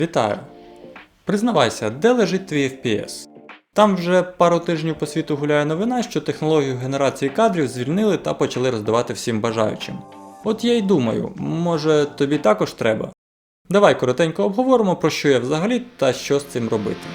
Вітаю! Признавайся, де лежить твій FPS? Там вже пару тижнів по світу гуляє новина, що технологію генерації кадрів звільнили та почали роздавати всім бажаючим. От я й думаю, може тобі також треба? Давай коротенько обговоримо, про що я взагалі та що з цим робити.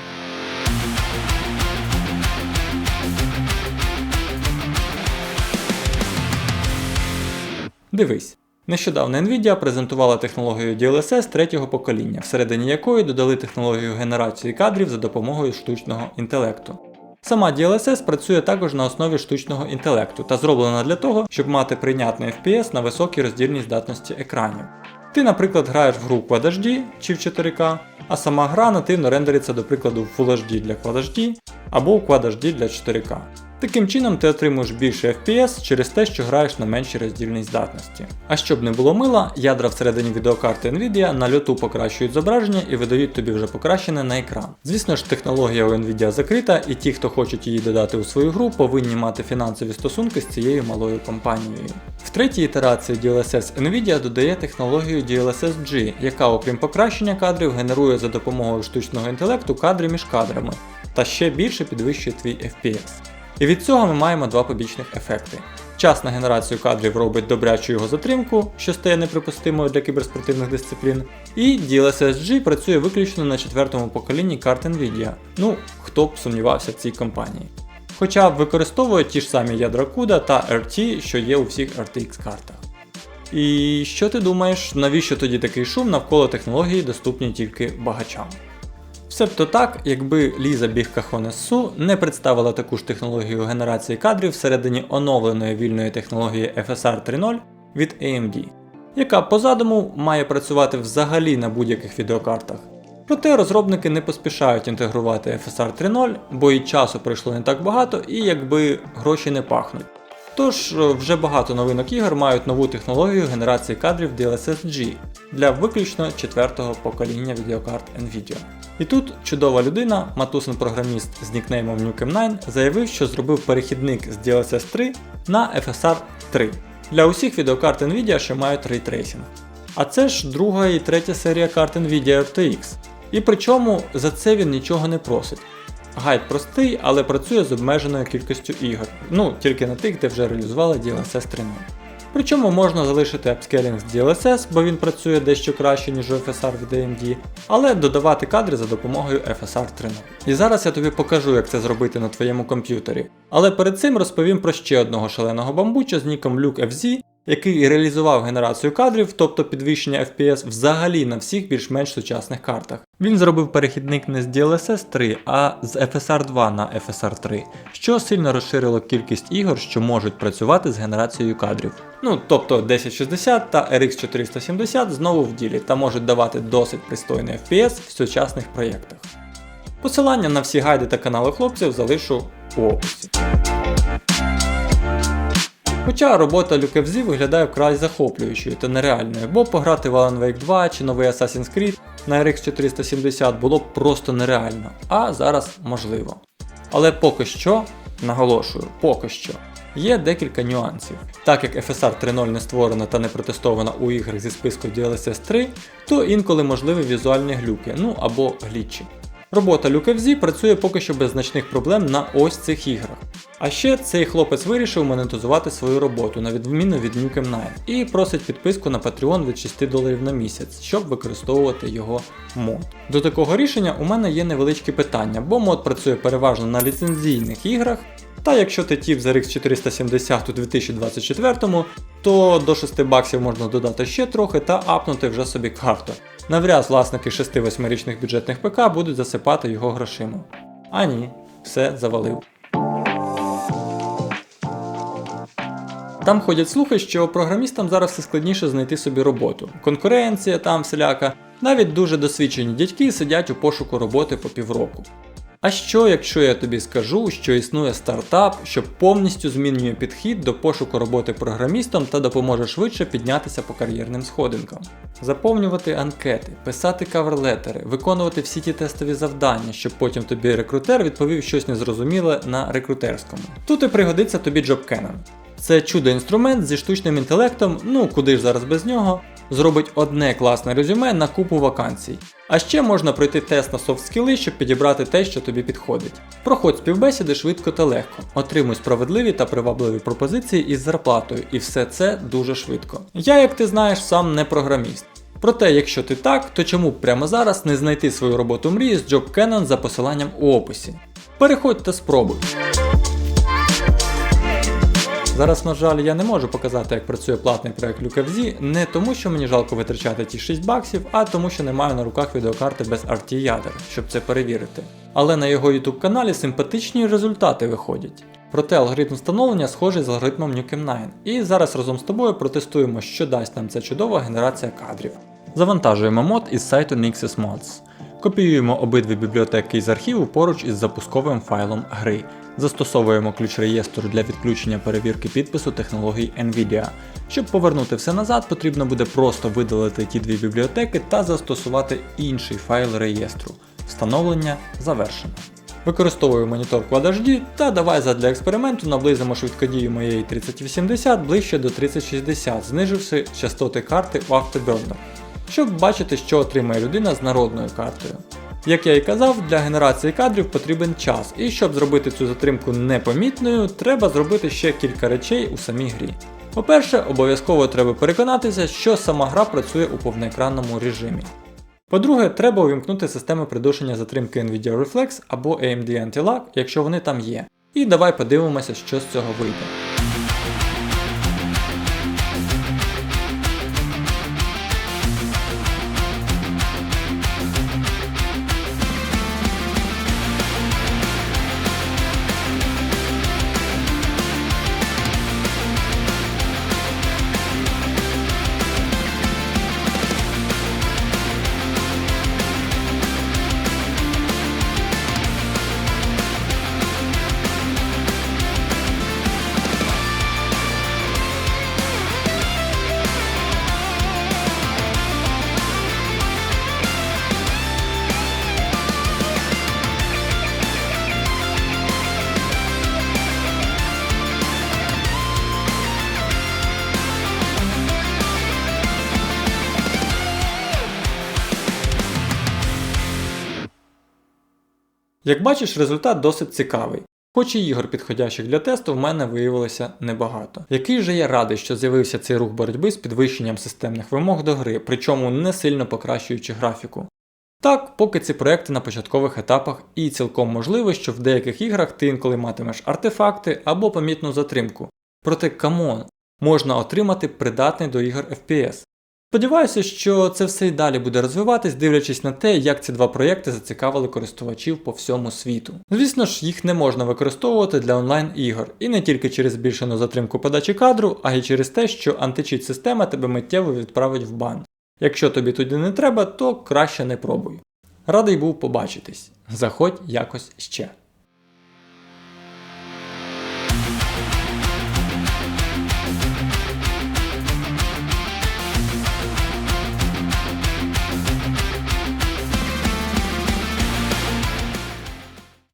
Дивись. Нещодавно Nvidia презентувала технологію DLSS третього покоління, всередині якої додали технологію генерації кадрів за допомогою штучного інтелекту. Сама DLSS працює також на основі штучного інтелекту та зроблена для того, щоб мати прийнятний FPS на високій роздільній здатності екранів. Ти, наприклад, граєш в гру Quad HD чи в 4К, а сама гра нативно рендериться, до прикладу, в Full HD для Quad HD або в Quad HD для 4К. Таким чином ти отримуєш більше FPS через те, що граєш на меншій роздільній здатності. А щоб не було мила, ядра всередині відеокарти Nvidia на льоту покращують зображення і видають тобі вже покращене на екран. Звісно ж, технологія у Nvidia закрита, і ті, хто хочуть її додати у свою гру, повинні мати фінансові стосунки з цією малою компанією. В третій ітерації DLSS Nvidia додає технологію DLSS G, яка, окрім покращення кадрів, генерує за допомогою штучного інтелекту кадри між кадрами та ще більше підвищує твій FPS. І від цього ми маємо два побічних ефекти. Час на генерацію кадрів робить добрячу його затримку, що стає неприпустимою для кіберспортивних дисциплін, і DLSS G працює виключно на четвертому поколінні карт Nvidia. Ну, хто б сумнівався в цій компанії. Хоча використовує ті ж самі ядра CUDA та RT, що є у всіх RTX картах. І що ти думаєш, навіщо тоді такий шум навколо технології доступні тільки багачам? Себто так, якби Ліза Біг-Кахонесу не представила таку ж технологію генерації кадрів всередині оновленої вільної технології FSR 3.0 від AMD, яка по задуму має працювати взагалі на будь-яких відеокартах. Проте розробники не поспішають інтегрувати FSR 3.0, бо і часу пройшло не так багато, і якби гроші не пахнуть. Тож е, вже багато новинок ігор мають нову технологію генерації кадрів DLSS G для виключно четвертого покоління відеокарт Nvidia. І тут чудова людина, матусин програміст з нікнеймом Nukem9, заявив, що зробив перехідник з DLSS 3 на FSR 3 для усіх відеокарт Nvidia, що мають рейтрейсінг. А це ж друга і третя серія карт Nvidia RTX. І причому за це він нічого не просить. Гайд простий, але працює з обмеженою кількістю ігор. Ну, тільки на тих, де вже реалізували DLSS 3.0. Причому можна залишити апскейлінг з DLSS, бо він працює дещо краще, ніж у FSR від AMD, але додавати кадри за допомогою FSR 3.0. І зараз я тобі покажу, як це зробити на твоєму комп'ютері. Але перед цим розповім про ще одного шаленого бамбуча з ніком LukeFZ, який реалізував генерацію кадрів, тобто підвищення FPS взагалі на всіх більш-менш сучасних картах. Він зробив перехідник не з DLSS 3, а з FSR 2 на FSR 3, що сильно розширило кількість ігор, що можуть працювати з генерацією кадрів. Ну, тобто 1060 та RX 470 знову в ділі та можуть давати досить пристойний FPS в сучасних проєктах. Посилання на всі гайди та канали хлопців залишу у описі. Хоча робота LukeFZ виглядає вкрай захоплюючою та нереальною, бо пограти в Alan Wake 2 чи новий Assassin's Creed на RX 470 було б просто нереально, а зараз можливо. Але поки що, наголошую, поки що, є декілька нюансів. Так як FSR 3.0 не створена та не протестована у іграх зі списку DLSS 3, то інколи можливі візуальні глюки, ну або глічі. Робота LukeFZ працює поки що без значних проблем на ось цих іграх. А ще цей хлопець вирішив монетизувати свою роботу, на відміну від Nukem 9, і просить підписку на Patreon від 6 доларів на місяць, щоб використовувати його мод. До такого рішення у мене є невеличкі питання, бо мод працює переважно на ліцензійних іграх. Та якщо ти тіп за RX 470 у 2024, то до 6 баксів можна додати ще трохи та апнути вже собі карту. Навряд власники 6-8 річних бюджетних ПК будуть засипати його грошима. А ні, все завалив. Там ходять слухи, що програмістам зараз все складніше знайти собі роботу. Конкуренція там всіляка, навіть дуже досвідчені дядьки сидять у пошуку роботи по півроку. А що, якщо я тобі скажу, що існує стартап, що повністю змінює підхід до пошуку роботи програмістом та допоможе швидше піднятися по кар'єрним сходинкам? Заповнювати анкети, писати каверлетери, виконувати всі ті тестові завдання, щоб потім тобі рекрутер відповів щось незрозуміле на рекрутерському. Тут і пригодиться тобі Canon. Це чудо інструмент зі штучним інтелектом, ну куди ж зараз без нього, зробить одне класне резюме на купу вакансій. А ще можна пройти тест на софт скіли, щоб підібрати те, що тобі підходить. Проходь співбесіди швидко та легко, отримуй справедливі та привабливі пропозиції із зарплатою, і все це дуже швидко. Я, як ти знаєш, сам не програміст. Проте, якщо ти так, то чому б прямо зараз не знайти свою роботу мрії з Job Canon за посиланням у описі? Переходь та спробуй. Зараз, на жаль, я не можу показати, як працює платний проект LucaVZ, не тому, що мені жалко витрачати ті 6 баксів, а тому, що не маю на руках відеокарти без RT ядер, щоб це перевірити. Але на його YouTube каналі симпатичні результати виходять. Проте алгоритм встановлення схожий з алгоритмом Nukem 9. І зараз разом з тобою протестуємо, що дасть нам ця чудова генерація кадрів. Завантажуємо мод із сайту Nixis Mods. Копіюємо обидві бібліотеки з архіву поруч із запусковим файлом гри. Застосовуємо ключ реєстру для відключення перевірки підпису технологій NVIDIA. Щоб повернути все назад, потрібно буде просто видалити ті дві бібліотеки та застосувати інший файл реєстру. Встановлення завершено. Використовую монітор Quad HD та давай задля експерименту наблизимо швидкодію моєї 3080 ближче до 3060, зниживши частоти карти у Afterburner, щоб бачити, що отримає людина з народною картою. Як я і казав, для генерації кадрів потрібен час, і щоб зробити цю затримку непомітною, треба зробити ще кілька речей у самій грі. По-перше, обов'язково треба переконатися, що сама гра працює у повноекранному режимі. По-друге, треба увімкнути системи придушення затримки Nvidia Reflex або AMD Anti-Lag, якщо вони там є. І давай подивимося, що з цього вийде. Як бачиш, результат досить цікавий. Хоч і ігор, підходящих для тесту, в мене виявилося небагато. Який же я радий, що з'явився цей рух боротьби з підвищенням системних вимог до гри, причому не сильно покращуючи графіку. Так, поки ці проекти на початкових етапах, і цілком можливо, що в деяких іграх ти інколи матимеш артефакти або помітну затримку. Проте камон, можна отримати придатний до ігор FPS. Сподіваюся, що це все і далі буде розвиватись, дивлячись на те, як ці два проєкти зацікавили користувачів по всьому світу. Звісно ж, їх не можна використовувати для онлайн-ігор, і не тільки через збільшену затримку подачі кадру, а й через те, що античіт система тебе миттєво відправить в бан. Якщо тобі туди не треба, то краще не пробуй. Радий був побачитись. Заходь якось ще.